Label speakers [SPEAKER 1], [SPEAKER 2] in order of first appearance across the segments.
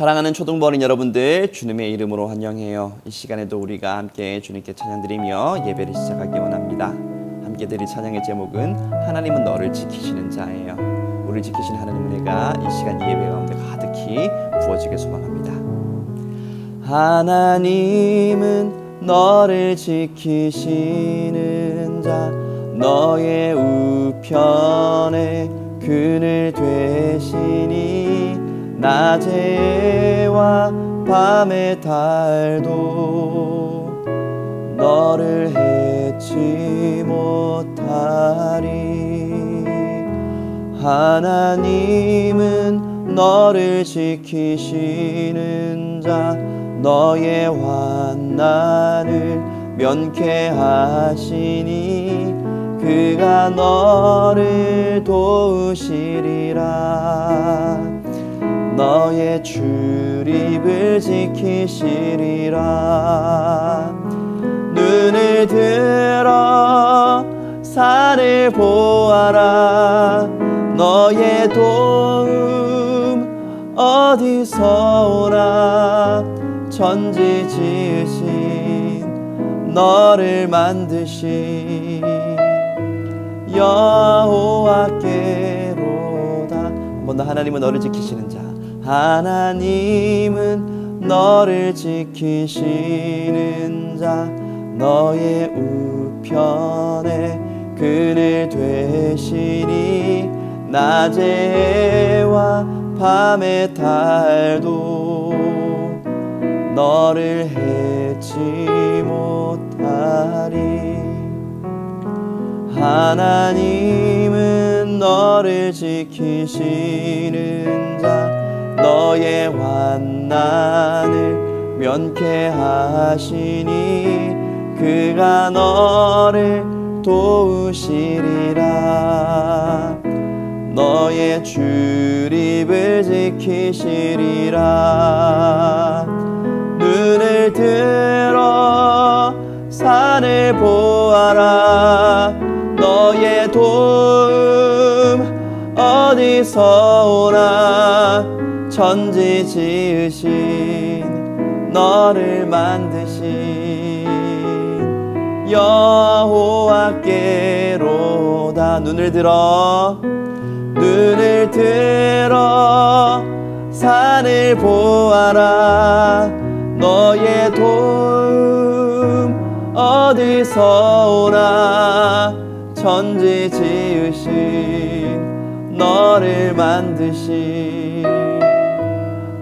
[SPEAKER 1] 사랑하는 초등부어린 여러분들 주님의 이름으로 환영해요. 이 시간에도 우리가 함께 주님께 찬양드리며 예배를 시작하기 원합니다. 함께 드릴 찬양의 제목은 하나님은 너를 지키시는 자예요. 우리를 지키신 하나님 은혜가 이 시간 예배 가운데 가득히 부어지길 소망합니다. 하나님은 너를 지키시는 자 너의 우편에 그늘 낮에와 밤의 달도 너를 해치 못하리. 하나님은 너를 지키시는 자 너의 환난을 면케하시니 그가 너를 도우시리라 너의 출입을 지키시리라. 눈을 들어 산을 보아라. 너의 도움 어디서 오나. 천지 지으신 너를 만드신 여호와께로다. 한번 더 하나님은 너를 지키시는 자 하나님은 너를 지키시는 자 너의 우편에 그늘 되시니 낮의 해와 밤의 달도 너를 해치 못하리. 하나님은 너를 지키시는 자 너의 환난을 면케 하시니 그가 너를 도우시리라. 너의 출입을 지키시리라 천지 지으신 너를 만드신 여호와께로다. 눈을 들어 눈을 들어. 산을 보아라. 너의 도움 어디서 오나. 천지 지으신 너를 만드신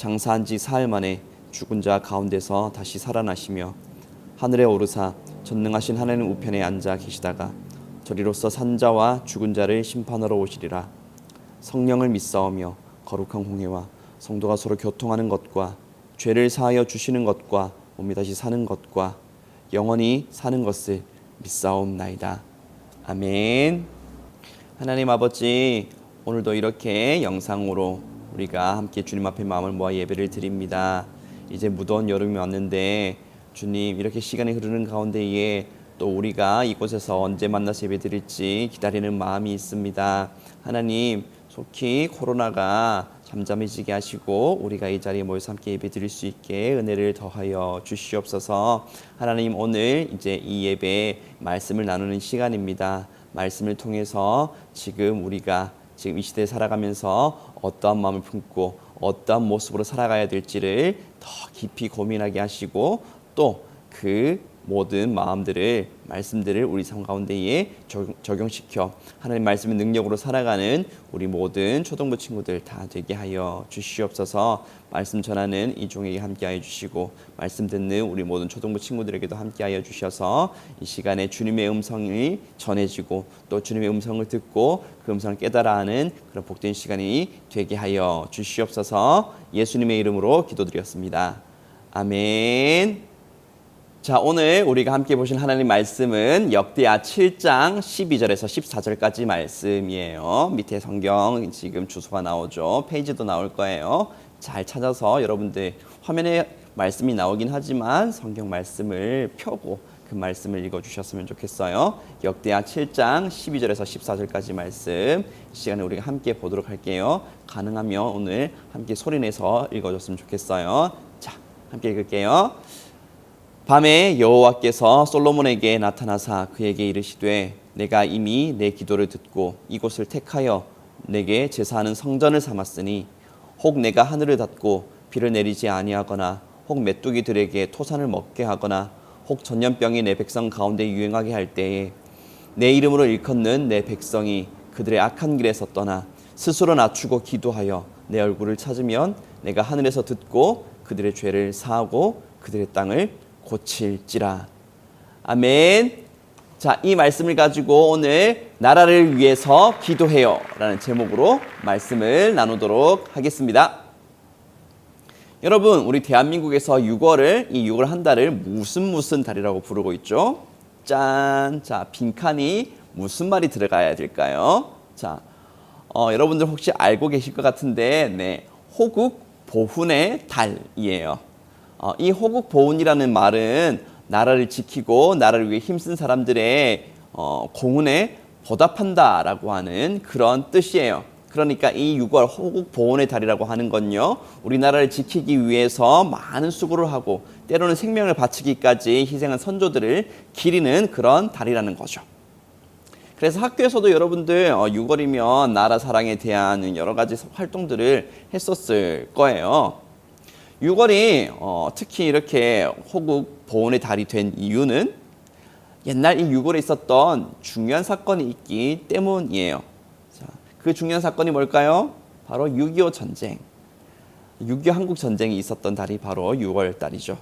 [SPEAKER 1] 장사한 지 사흘 만에 죽은 자 가운데서 다시 살아나시며 하늘에 오르사 전능하신 하나님 우편에 앉아 계시다가 저리로서 산자와 죽은 자를 심판하러 오시리라 성령을 믿사오며 거룩한 공회와 성도가 서로 교통하는 것과 죄를 사하여 주시는 것과 몸이 다시 사는 것과 영원히 사는 것을 믿사옵나이다. 아멘. 하나님 아버지 오늘도 이렇게 영상으로 우리가 함께 주님 앞에 마음을 모아 예배를 드립니다. 이제 무더운 여름이 왔는데 주님 이렇게 시간이 흐르는 가운데에 또 우리가 이곳에서 언제 만나서 예배 드릴지 기다리는 마음이 있습니다. 하나님 속히 코로나가 잠잠해지게 하시고 우리가 이 자리에 모여서 함께 예배 드릴 수 있게 은혜를 더하여 주시옵소서. 하나님 오늘 이제 이 예배 말씀을 나누는 시간입니다. 말씀을 통해서 지금 우리가 지금 이 시대에 살아가면서 어떠한 마음을 품고 어떠한 모습으로 살아가야 될지를 더 깊이 고민하게 하시고 또그 모든 마음들을 말씀들을 우리 삶 가운데에 적- 적용시켜 하나님 말씀의 능력으로 살아가는 우리 모든 초등부 친구들 다 되게 하여 주시옵소서. 말씀 전하는 이 종에게 함께하여 주시고 말씀 듣는 우리 모든 초등부 친구들에게도 함께하여 주셔서 이 시간에 주님의 음성이 전해지고 또 주님의 음성을 듣고 그 음성을 깨달아하는 그런 복된 시간이 되게 하여 주시옵소서. 예수님의 이름으로 기도드렸습니다. 아멘. 자, 오늘 우리가 함께 보신 하나님 말씀은 역대하 7장 12절에서 14절까지 말씀이에요. 밑에 성경 지금 주소가 나오죠. 페이지도 나올 거예요. 잘 찾아서 여러분들 화면에 말씀이 나오긴 하지만 성경 말씀을 펴고 그 말씀을 읽어 주셨으면 좋겠어요. 역대하 7장 12절에서 14절까지 말씀 이 시간에 우리가 함께 보도록 할게요. 가능하면 오늘 함께 소리 내서 읽어 줬으면 좋겠어요. 자, 함께 읽을게요. 밤에 여호와께서 솔로몬에게 나타나사 그에게 이르시되 내가 이미 내 기도를 듣고 이곳을 택하여 내게 제사하는 성전을 삼았으니 혹 내가 하늘을 닫고 비를 내리지 아니하거나 혹 메뚜기들에게 토산을 먹게 하거나 혹 전염병이 내 백성 가운데 유행하게 할 때에 내 이름으로 일컫는 내 백성이 그들의 악한 길에서 떠나 스스로 낮추고 기도하여 내 얼굴을 찾으면 내가 하늘에서 듣고 그들의 죄를 사하고 그들의 땅을 고칠지라. 아멘. 자, 이 말씀을 가지고 오늘 나라를 위해서 기도해요. 라는 제목으로 말씀을 나누도록 하겠습니다. 여러분, 우리 대한민국에서 6월을, 이 6월 한 달을 무슨 무슨 달이라고 부르고 있죠? 짠. 자, 빈칸이 무슨 말이 들어가야 될까요? 자, 어, 여러분들 혹시 알고 계실 것 같은데, 네. 호국 보훈의 달이에요. 어, 이 호국 보훈이라는 말은 나라를 지키고 나라를 위해 힘쓴 사람들의 어, 공훈에 보답한다라고 하는 그런 뜻이에요. 그러니까 이 6월 호국 보훈의 달이라고 하는 건요. 우리나라를 지키기 위해서 많은 수고를 하고 때로는 생명을 바치기까지 희생한 선조들을 기리는 그런 달이라는 거죠. 그래서 학교에서도 여러분들 어, 6월이면 나라 사랑에 대한 여러 가지 활동들을 했었을 거예요. 6월이 어, 특히 이렇게 호국 보훈의 달이 된 이유는 옛날 이 6월에 있었던 중요한 사건이 있기 때문이에요. 자, 그 중요한 사건이 뭘까요? 바로 6.25 전쟁. 6.25 한국 전쟁이 있었던 달이 바로 6월 달이죠.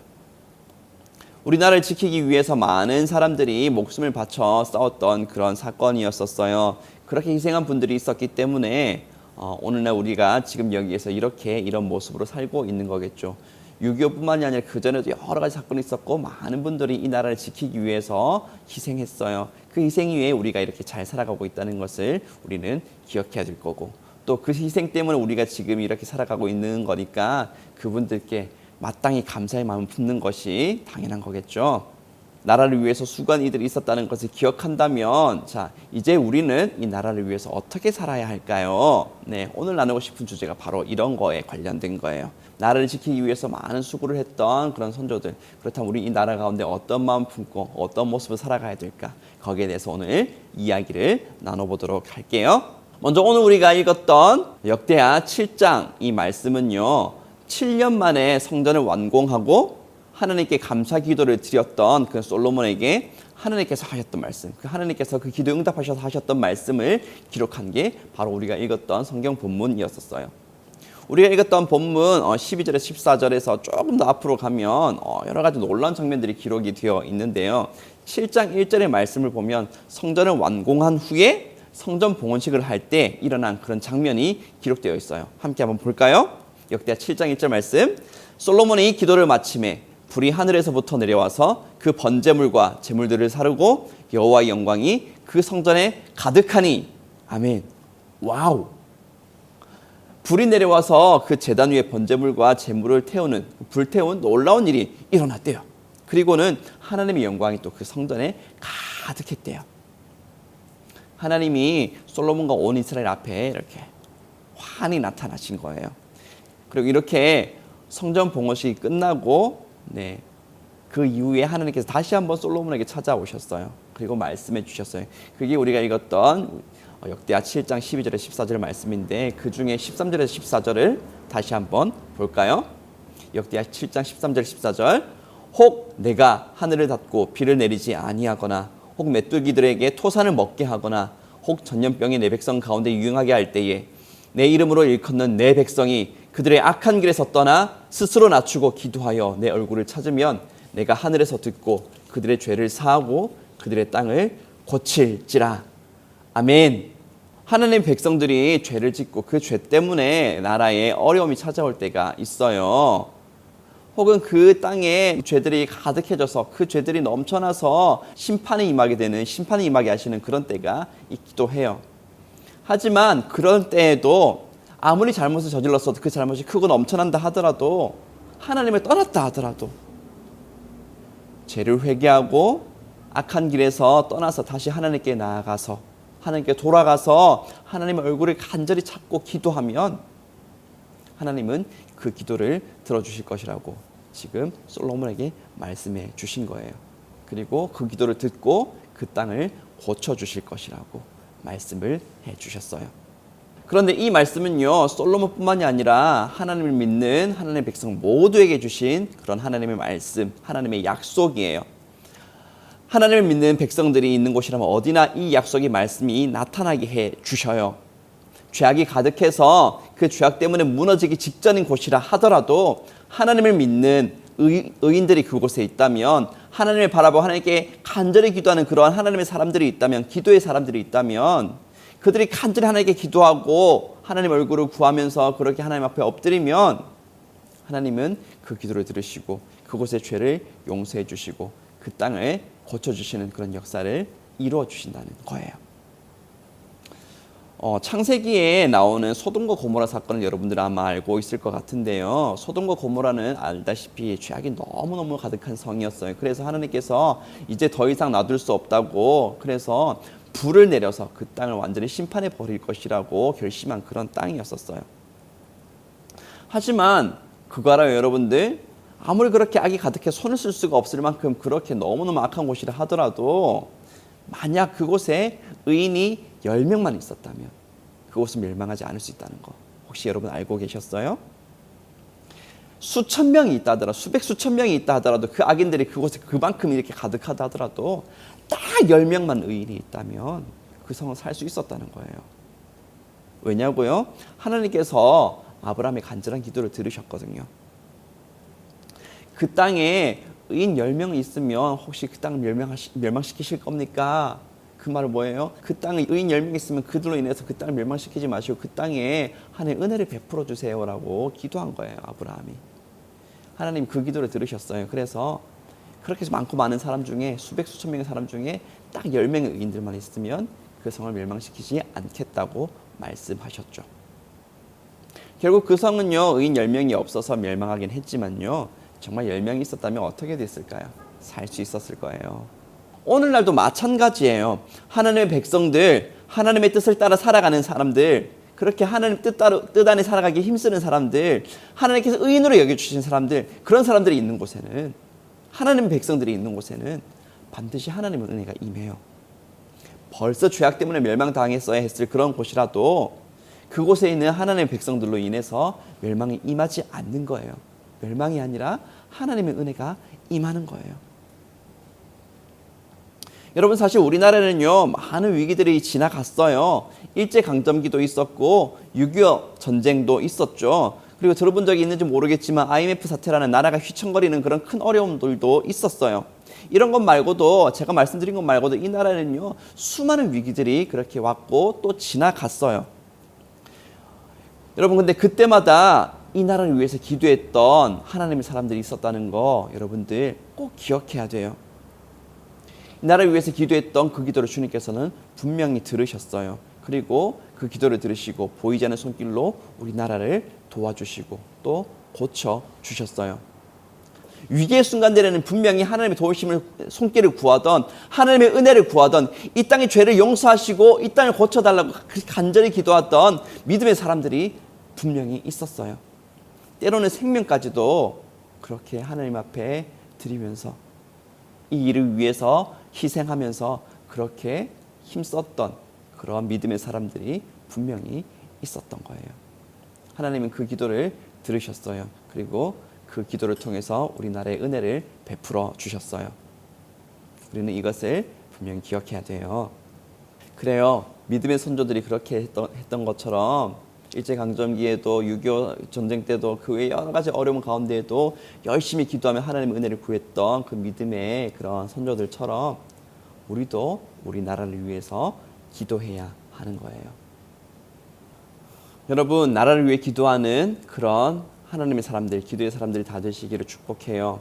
[SPEAKER 1] 우리나라를 지키기 위해서 많은 사람들이 목숨을 바쳐 싸웠던 그런 사건이었었어요. 그렇게 희생한 분들이 있었기 때문에 어, 오늘날 우리가 지금 여기에서 이렇게 이런 모습으로 살고 있는 거겠죠. 6.25뿐만이 아니라 그 전에도 여러 가지 사건이 있었고 많은 분들이 이 나라를 지키기 위해서 희생했어요. 그 희생 위에 우리가 이렇게 잘 살아가고 있다는 것을 우리는 기억해야 될 거고 또 그 희생 때문에 우리가 지금 이렇게 살아가고 있는 거니까 그분들께 마땅히 감사의 마음을 품는 것이 당연한 거겠죠. 나라를 위해서 수고한 이들이 있었다는 것을 기억한다면 자 이제 우리는 이 나라를 위해서 어떻게 살아야 할까요? 네 오늘 나누고 싶은 주제가 바로 이런 거에 관련된 거예요. 나라를 지키기 위해서 많은 수고를 했던 그런 선조들 그렇다면 우리 이 나라 가운데 어떤 마음 품고 어떤 모습을 살아가야 될까 거기에 대해서 오늘 이야기를 나눠보도록 할게요. 먼저 오늘 우리가 읽었던 역대하 7장 이 말씀은요 7년 만에 성전을 완공하고 하나님께 감사 기도를 드렸던 그 솔로몬에게 하나님께서 하셨던 말씀, 그 하나님께서 그 기도 응답하셔서 하셨던 말씀을 기록한 게 바로 우리가 읽었던 성경 본문이었었어요. 우리가 읽었던 본문 12절에서 14절에서 조금 더 앞으로 가면 어, 여러 가지 놀라운 장면들이 기록이 되어 있는데요. 7장 1절의 말씀을 보면 성전을 완공한 후에 성전 봉헌식을 할 때 일어난 그런 장면이 기록되어 있어요. 함께 한번 볼까요? 역대하 7장 1절 말씀. 솔로몬이 기도를 마침에 불이 하늘에서부터 내려와서 그 번제물과 제물들을 사르고 여호와의 영광이 그 성전에 가득하니 아멘. 와우. 불이 내려와서 그 제단 위에 번제물과 제물을 태우는 불태운 놀라운 일이 일어났대요. 그리고는 하나님의 영광이 또 그 성전에 가득했대요. 하나님이 솔로몬과 온 이스라엘 앞에 이렇게 환히 나타나신 거예요. 그리고 이렇게 성전 봉헌식이 끝나고 네. 그 이후에 하나님께서 다시 한번 솔로몬에게 찾아오셨어요. 그리고 말씀해 주셨어요. 그게 우리가 읽었던 역대하 7장 12절에 14절 말씀인데 그 중에 13절에서 14절을 다시 한번 볼까요? 역대하 7장 13절 14절 혹 내가 하늘을 닫고 비를 내리지 아니하거나 혹 메뚜기들에게 토산을 먹게 하거나 혹 전염병이 내 백성 가운데 유행하게 할 때에 내 이름으로 일컫는 내 백성이 그들의 악한 길에서 떠나 스스로 낮추고 기도하여 내 얼굴을 찾으면 내가 하늘에서 듣고 그들의 죄를 사하고 그들의 땅을 고칠지라. 아멘. 하나님 백성들이 죄를 짓고 그 죄 때문에 나라에 어려움이 찾아올 때가 있어요. 혹은 그 땅에 죄들이 가득해져서 그 죄들이 넘쳐나서 심판이 임하게 되는 심판이 임하게 하시는 그런 때가 있기도 해요. 하지만 그런 때에도 아무리 잘못을 저질렀어도 그 잘못이 크고 넘쳐난다 하더라도 하나님을 떠났다 하더라도 죄를 회개하고 악한 길에서 떠나서 다시 하나님께 나아가서 하나님께 돌아가서 하나님의 얼굴을 간절히 찾고 기도하면 하나님은 그 기도를 들어주실 것이라고 지금 솔로몬에게 말씀해 주신 거예요. 그리고 그 기도를 듣고 그 땅을 고쳐 주실 것이라고 말씀을 해 주셨어요. 그런데 이 말씀은요 솔로몬뿐만이 아니라 하나님을 믿는 하나님의 백성 모두에게 주신 그런 하나님의 말씀, 하나님의 약속이에요. 하나님을 믿는 백성들이 있는 곳이라면 어디나 이 약속의 말씀이 나타나게 해 주셔요. 죄악이 가득해서 그 죄악 때문에 무너지기 직전인 곳이라 하더라도 하나님을 믿는 의, 의인들이 그곳에 있다면 하나님을 바라보고 하나님께 간절히 기도하는 그러한 하나님의 사람들이 있다면 기도의 사람들이 있다면 그들이 간절히 하나님께 기도하고 하나님 얼굴을 구하면서 그렇게 하나님 앞에 엎드리면 하나님은 그 기도를 들으시고 그곳의 죄를 용서해 주시고 그 땅을 고쳐 주시는 그런 역사를 이루어 주신다는 거예요. 어, 창세기에 나오는 소돔과 고모라 사건을 여러분들 아마 알고 있을 것 같은데요. 소돔과 고모라는 알다시피 죄악이 너무너무 가득한 성이었어요. 그래서 하나님께서 이제 더 이상 놔둘 수 없다고 그래서 불을 내려서 그 땅을 완전히 심판해 버릴 것이라고 결심한 그런 땅이었었어요. 하지만 그거 알아요, 여러분들? 아무리 그렇게 악이 가득해 손을 쓸 수가 없을 만큼 그렇게 너무너무 악한 곳이라 하더라도 만약 그곳에 의인이 10명만 있었다면 그곳은 멸망하지 않을 수 있다는 거 혹시 여러분 알고 계셨어요? 수천 명이 있다 하더라도 수백 수천 명이 있다 하더라도 그 악인들이 그곳에 그만큼 이렇게 가득하다 하더라도 딱 10명만 의인이 있다면 그 성은 살 수 있었다는 거예요. 왜냐고요? 하나님께서 아브라함의 간절한 기도를 들으셨거든요. 그 땅에 의인 10명 있으면 혹시 그 땅을 멸망시키실 겁니까? 그 말은 뭐예요? 그 땅에 의인 10명 있으면 그들로 인해서 그 땅을 멸망시키지 마시고 그 땅에 하나님 은혜를 베풀어 주세요라고 기도한 거예요. 아브라함이. 하나님 그 기도를 들으셨어요. 그래서 그렇게 많고 많은 사람 중에 수백 수천 명의 사람 중에 딱 10명의 의인들만 있으면 그 성을 멸망시키지 않겠다고 말씀하셨죠. 결국 그 성은요. 의인 10명이 없어서 멸망하긴 했지만요. 정말 10명이 있었다면 어떻게 됐을까요? 살 수 있었을 거예요. 오늘날도 마찬가지예요. 하나님의 백성들, 하나님의 뜻을 따라 살아가는 사람들, 그렇게 하나님 뜻 따라 뜻 안에 살아가기 힘쓰는 사람들, 하나님께서 의인으로 여겨 주신 사람들, 그런 사람들이 있는 곳에는 하나님의 백성들이 있는 곳에는 반드시 하나님의 은혜가 임해요. 벌써 죄악 때문에 멸망당했어야 했을 그런 곳이라도 그곳에 있는 하나님의 백성들로 인해서 멸망이 임하지 않는 거예요. 멸망이 아니라 하나님의 은혜가 임하는 거예요. 여러분 사실 우리나라는요 많은 위기들이 지나갔어요. 일제 강점기도 있었고 6.25 전쟁도 있었죠. 그리고 들어본 적이 있는지 모르겠지만 IMF 사태라는 나라가 휘청거리는 그런 큰 어려움들도 있었어요. 이런 것 말고도 제가 말씀드린 것 말고도 이 나라는요 수많은 위기들이 그렇게 왔고 또 지나갔어요. 여러분 근데 그때마다 이 나라를 위해서 기도했던 하나님의 사람들이 있었다는 거 여러분들 꼭 기억해야 돼요. 이 나라를 위해서 기도했던 그 기도를 주님께서는 분명히 들으셨어요. 그리고 그 기도를 들으시고 보이지 않는 손길로 우리나라를 도와주시고 또 고쳐 주셨어요. 위기의 순간들에는 분명히 하나님의 도우심을 손길을 구하던 하나님의 은혜를 구하던 이 땅의 죄를 용서하시고 이 땅을 고쳐달라고 간절히 기도하던 믿음의 사람들이 분명히 있었어요. 때로는 생명까지도 그렇게 하나님 앞에 드리면서 이 일을 위해서 희생하면서 그렇게 힘썼던 그러한 믿음의 사람들이 분명히 있었던 거예요. 하나님은 그 기도를 들으셨어요. 그리고 그 기도를 통해서 우리나라의 은혜를 베풀어 주셨어요. 우리는 이것을 분명히 기억해야 돼요. 그래요. 믿음의 선조들이 그렇게 했던, 했던 것처럼 일제 강점기에도 6.25 전쟁 때도 그 외 여러 가지 어려움 가운데에도 열심히 기도하며 하나님의 은혜를 구했던 그 믿음의 그런 선조들처럼 우리도 우리나라를 위해서 기도해야 하는 거예요. 여러분 나라를 위해 기도하는 그런 하나님의 사람들, 기도의 사람들이 다 되시기를 축복해요.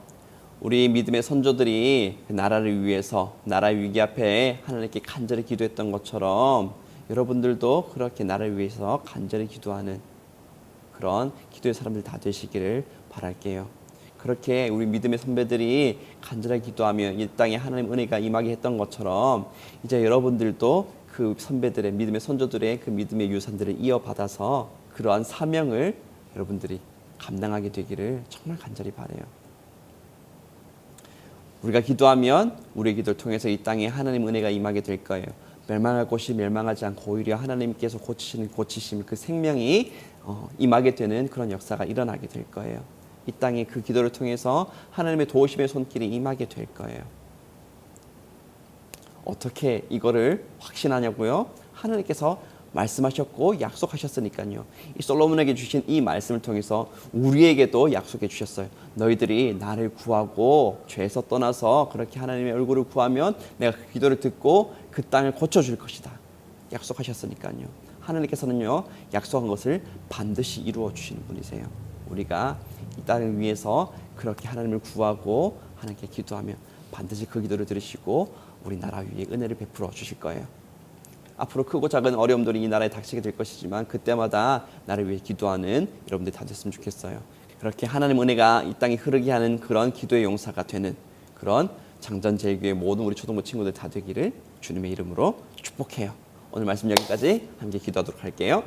[SPEAKER 1] 우리 믿음의 선조들이 그 나라를 위해서 나라의 위기 앞에 하나님께 간절히 기도했던 것처럼 여러분들도 그렇게 나라를 위해서 간절히 기도하는 그런 기도의 사람들 다 되시기를 바랄게요. 그렇게 우리 믿음의 선배들이 간절하게 기도하며 이 땅에 하나님 은혜가 임하게 했던 것처럼 이제 여러분들도 그 선배들의 믿음의 선조들의 그 믿음의 유산들을 이어받아서 그러한 사명을 여러분들이 감당하게 되기를 정말 간절히 바래요. 우리가 기도하면 우리의 기도를 통해서 이 땅에 하나님 은혜가 임하게 될 거예요. 멸망할 곳이 멸망하지 않고 오히려 하나님께서 고치시는 고치심 그 생명이 어, 임하게 되는 그런 역사가 일어나게 될 거예요. 이 땅에 그 기도를 통해서 하나님의 도우심의 손길이 임하게 될 거예요. 어떻게 이거를 확신하냐고요? 하나님께서 말씀하셨고 약속하셨으니까요. 이 솔로몬에게 주신 이 말씀을 통해서 우리에게도 약속해 주셨어요. 너희들이 나를 구하고 죄에서 떠나서 그렇게 하나님의 얼굴을 구하면 내가 그 기도를 듣고 그 땅을 고쳐 줄 것이다. 약속하셨으니까요. 하나님께서는요. 약속한 것을 반드시 이루어 주시는 분이세요. 우리가 이 땅을 위해서 그렇게 하나님을 구하고 하나님께 기도하면 반드시 그 기도를 들으시고 우리나라 위에 은혜를 베풀어 주실 거예요. 앞으로 크고 작은 어려움들이 이 나라에 닥치게 될 것이지만 그때마다 나를 위해 기도하는 여러분들이 다 됐으면 좋겠어요. 그렇게 하나님 은혜가 이 땅에 흐르게 하는 그런 기도의 용사가 되는 그런 장전 제일교회 모든 우리 초등부 친구들 다 되기를 주님의 이름으로 축복해요. 오늘 말씀 여기까지 함께 기도하도록 할게요.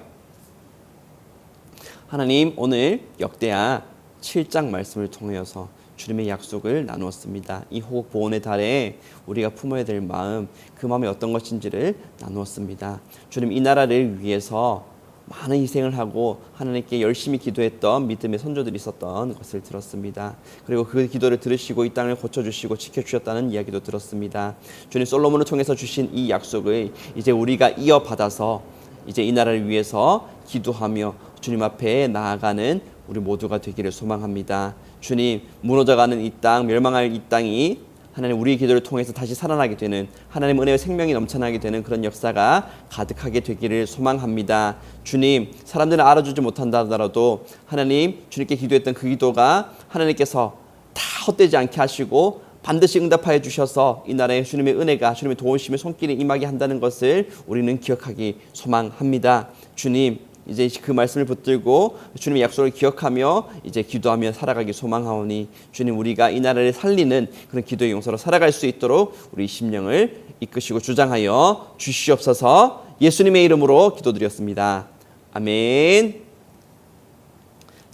[SPEAKER 1] 하나님 오늘 역대하 7장 말씀을 통하여서 주님의 약속을 나누었습니다. 이 호국 보온의 달에 우리가 품어야 될 마음, 그 마음이 어떤 것인지를 나누었습니다. 주님 이 나라를 위해서 많은 희생을 하고 하나님께 열심히 기도했던 믿음의 선조들이 있었던 것을 들었습니다. 그리고 그 기도를 들으시고 이 땅을 고쳐주시고 지켜주셨다는 이야기도 들었습니다. 주님 솔로몬을 통해서 주신 이 약속을 이제 우리가 이어받아서 이제 이 나라를 위해서 기도하며 주님 앞에 나아가는 우리 모두가 되기를 소망합니다. 주님 무너져가는 이 땅, 멸망할 이 땅이 하나님 우리의 기도를 통해서 다시 살아나게 되는 하나님 은혜의 생명이 넘쳐나게 되는 그런 역사가 가득하게 되기를 소망합니다. 주님 사람들은 알아주지 못한다 하더라도 하나님 주님께 기도했던 그 기도가 하나님께서 다 헛되지 않게 하시고 반드시 응답하여 주셔서 이 나라에 주님의 은혜가 주님의 도우심의 손길이 임하게 한다는 것을 우리는 기억하기 소망합니다. 주님 이제 그 말씀을 붙들고 주님의 약속을 기억하며 이제 기도하며 살아가기 소망하오니 주님 우리가 이 나라를 살리는 그런 기도의 용사로 살아갈 수 있도록 우리 심령을 이끄시고 주장하여 주시옵소서 예수님의 이름으로 기도드렸습니다. 아멘.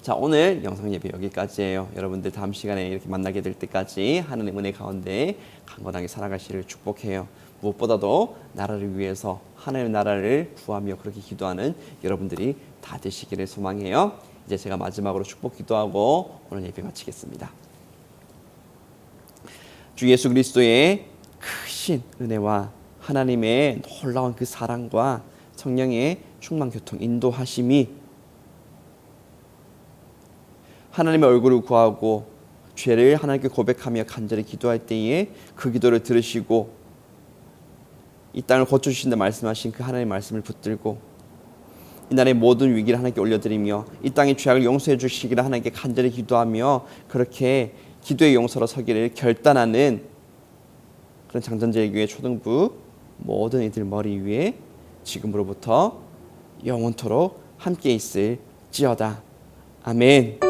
[SPEAKER 1] 자 오늘 영상 예배 여기까지예요. 여러분들 다음 시간에 이렇게 만나게 될 때까지 하나님 은혜 가운데 강건하게 살아가시를 축복해요. 무엇보다도 나라를 위해서 하나님의 나라를 구하며 그렇게 기도하는 여러분들이 다 되시기를 소망해요. 이제 제가 마지막으로 축복 기도하고 오늘 예배 마치겠습니다. 주 예수 그리스도의 크신 은혜와 하나님의 놀라운 그 사랑과 성령의 충만 교통 인도하심이 하나님의 얼굴을 구하고 죄를 하나님께 고백하며 간절히 기도할 때에 그 기도를 들으시고 이 땅을 고쳐주신다 말씀하신 그 하나님의 말씀을 붙들고 이 나라의 모든 위기를 하나님께 올려드리며 이 땅의 죄악을 용서해 주시기를 하나님께 간절히 기도하며 그렇게 기도의 용서로 서기를 결단하는 그런 장전제일교회 초등부 모든 이들 머리 위에 지금으로부터 영원토록 함께 있을지어다. 아멘.